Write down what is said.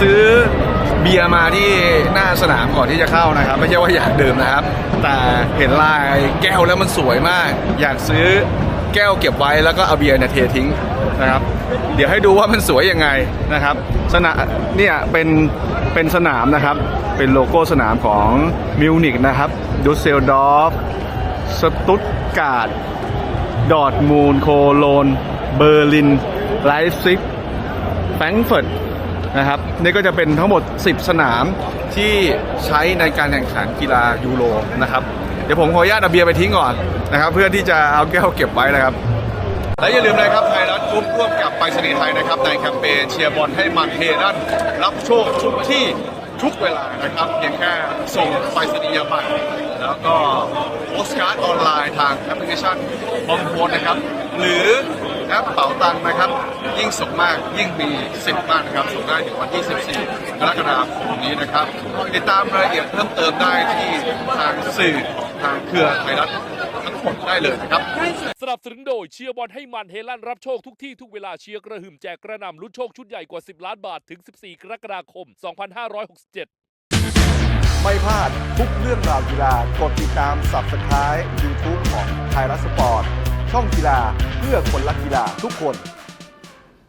ซื้อเบียร์มาที่หน้าสนามก่อนที่จะเข้านะครับ ไม่ใช่ว่าอยากดื่มนะครับ แต่เห็นลายแก้วแล้วมันสวยมาก อยากซื้อแก้วเก็บไว้แล้วก็เอาเบียร์เนี่ยเททิ้งนะครับ เดี๋ยวให้ดูว่ามันสวยยังไงนะครับ สนามเนี่ยเป็นเป็นสนามนะครับ เป็นโลโก้สนามของมิวนิกนะครับดูเซลดอฟสตุตการ์ดดอร์ทมูลโคโลน เบอร์ลินไลฟ์ซิกแฟรงก์เฟิร์ต นะครับนี่ก็จะเป็นทั้งหมด 10 สนามที่ใช้ในการแข่งขันกีฬายูโรนะครับเดี๋ยวผมขออนุญาตเอาเบียร์ไปทิ้งก่อนนะครับเพื่อที่จะเอาแก้วเก็บไว้นะครับ และอย่าลืมนะครับไทยรัฐกรุ๊ปร่วมกับไปรษณีย์ไทยนะครับในแคมเปญเชียร์บอลให้มันเฮลั่นรับโชคทุกที่ทุกเวลานะครับเพียงแค่ส่งไปรษณียบัตรแล้วก็โพสการ์ดออนไลน์ทางแอปพลิเคชันพร้อมโพสนะครับ หรือ แอปเป๋าตังค์นะครับ ยิ่งส่งมากยิ่งมีสิทธิ์มากนะครับส่งได้ถึงวันที่ 14 กรกฎาคมนี้นะครับ ติดตามรายละเอียดเพิ่มเติมได้ที่ทางสื่อทางเครือไทยรัฐทั้งหมดได้เลยนะครับสนับสนุนโดยเชียร์บอลให้มันเฮลั่นรับโชคทุกที่ทุกเวลาเชียร์กระหึ่มแจกกระหน่ำลุ้นโชคชุดใหญ่กว่า 10 ล้านบาทถึง 14 กรกฎาคม 2567 ไม่พลาดทุกเรื่องราวกีฬากดติดตาม Subscribe YouTube ของไทยรัฐสปอร์ต ช่องกีฬาเพื่อคนรักกีฬาทุกคน